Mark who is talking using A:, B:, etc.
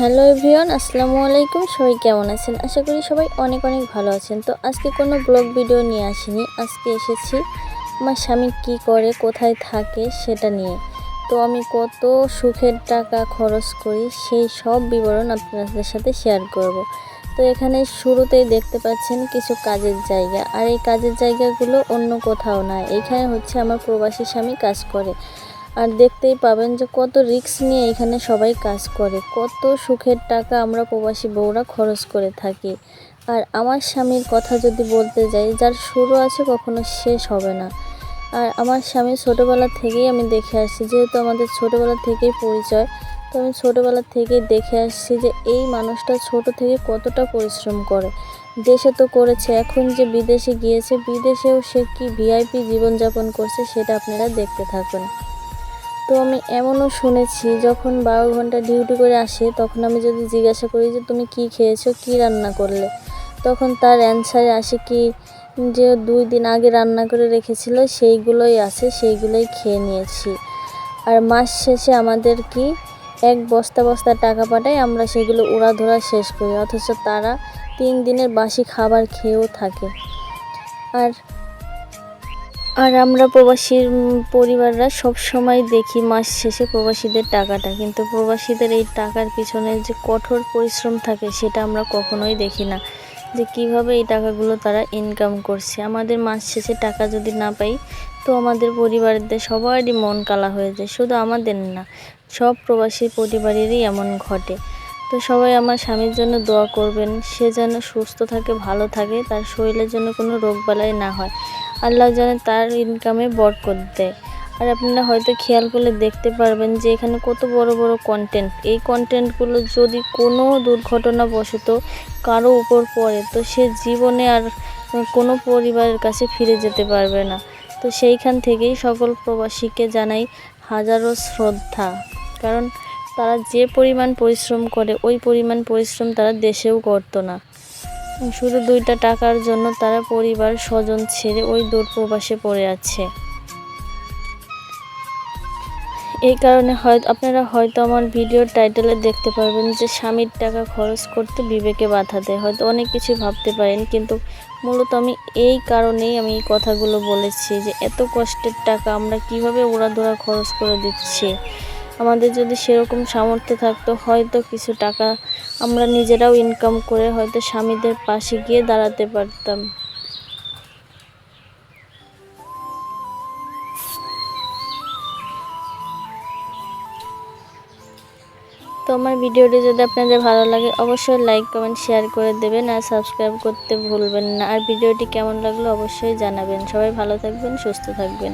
A: Hello everyone, আসসালামু আলাইকুম। সবাই কেমন আছেন? আশা করি সবাই অনেক অনেক ভালো আছেন। তো আজকে কোনো ব্লগ ভিডিও নিয়ে আসিনি। আজকে এসেছি আমার স্বামী কি করে, কোথায় থাকে সেটা নিয়ে। তো আমি কত সুখের টাকা খরচ করি সেই সব বিবরণ আপনাদের সাথে শেয়ার করব। তো এখানে শুরুতেই দেখতে পাচ্ছেন কিছু কাজের জায়গা। আর এই কাজের জায়গাগুলো অন্য কোথাও না। এখানে হচ্ছে আমার প্রবাসী স্বামী কাজ করে। আর দেখতেই পাবেন যে কত রিস্ক নিয়ে এখানে সবাই কাজ করে। কত সুখের টাকা আমরা প্রবাসী বউরা খরচ করে থাকি। আর আমার স্বামীর কথা যদি বলতে যাই, যার শুরু আছে কখনো শেষ হবে না। আর আমার স্বামী ছোটোবেলা থেকেই আমি দেখে আসছি, যেহেতু আমাদের ছোটোবেলা থেকেই পরিচয়, তো আমি ছোটোবেলা থেকেই দেখে আসছি যে এই মানুষটা ছোট থেকে কতটা পরিশ্রম করে। দেশে তো করেছে, এখন যে বিদেশে গিয়েছে, বিদেশেও সে কি ভিআইপি জীবনযাপন করছে সেটা আপনারা দেখতে থাকুন। তো আমি এমনও শুনেছি, যখন বারো ঘণ্টা ডিউটি করে আসে, তখন আমি যদি জিজ্ঞাসা করি যে, তুমি কি খেয়েছো? কি রান্না করলে? তখন তার অ্যান্সারে আসে কি, যে দুই দিন আগে রান্না করে রেখেছিল, সেইগুলোই আছে, সেইগুলোই খেয়ে নিয়েছি। আর মাস শেষে আমাদের কি, এক বস্তা বস্তা টাকা পাঠায়, আমরা সেগুলো উড়াধরা শেষ করি, অথচ তারা তিন দিনের বাসি খাবার খেয়েও থাকে। আর আর আমরা প্রবাসীর পরিবাররা সব সময় দেখি মাস শেষে প্রবাসীদের টাকাটা। কিন্তু প্রবাসীদের এই টাকার পিছনে যে কঠোর পরিশ্রম থাকে, সেটা আমরা কখনোই দেখি না। যে কীভাবে এই টাকাগুলো তারা ইনকাম করছে। আমাদের মাস শেষে টাকা যদি না পাই, তো আমাদের পরিবারদের সবারই মন কালা হয়ে যায়। শুধু আমাদের না, সব প্রবাসী পরিবারেরই এমন ঘটে। তো সবাই আমার স্বামীর জন্য দোয়া করবেন। সে যেন সুস্থ থাকে, ভালো থাকে, তার শরীরের জন্য কোনো রোগবালাই না হয়। আল্লাহ যেন তার ইনকামে বরকত দেয়। আর আপনারা হয়তো খেয়াল করলে দেখতে পারবেন যে এখানে কত বড় বড় কন্টেন্ট এই কন্টেন্টগুলো যদি কোনো দুর্ঘটনাবশত কারও উপর পড়ে, তো সে জীবনে আর কোনো পরিবারের কাছে ফিরে যেতে পারবে না। তো সেইখান থেকেই সকল প্রবাসীকে জানাই হাজারো শ্রদ্ধা। কারণ তারা যে পরিমাণ পরিশ্রম করে, ওই পরিমাণ পরিশ্রম তারা দেশেও করতো না। শুধু দুইটা টাকার জন্য তারা পরিবার স্বজন ছেড়ে ওই দূর প্রবাসে পড়ে আছে। এই কারণে হয়তো, আপনারা হয়তো আমার ভিডিওর টাইটেলে দেখতে পারবেন যে স্বামীর টাকা খরচ করতে বিবেকে বাধা দেয়। হয়তো অনেক কিছু ভাবতে পারেন, কিন্তু মূলত আমি এই কারণেই আমি এই কথাগুলো বলেছি যে এত কষ্টের টাকা আমরা কীভাবে ওড়াধরা খরচ করে দিচ্ছি। আমাদের যদি সেরকম সামর্থ্য থাকতো, হয়তো কিছু টাকা আমরা নিজেরাও ইনকাম করে হয়তো স্বামীদের পাশে গিয়ে দাঁড়াতে পারতাম। তো আমার ভিডিওটি যদি আপনাদের ভালো লাগে, অবশ্যই লাইক কমেন্ট শেয়ার করে দেবেন আর সাবস্ক্রাইব করতে ভুলবেন না। আর ভিডিওটি কেমন লাগল অবশ্যই জানাবেন। সবাই ভালো থাকবেন, সুস্থ থাকবেন।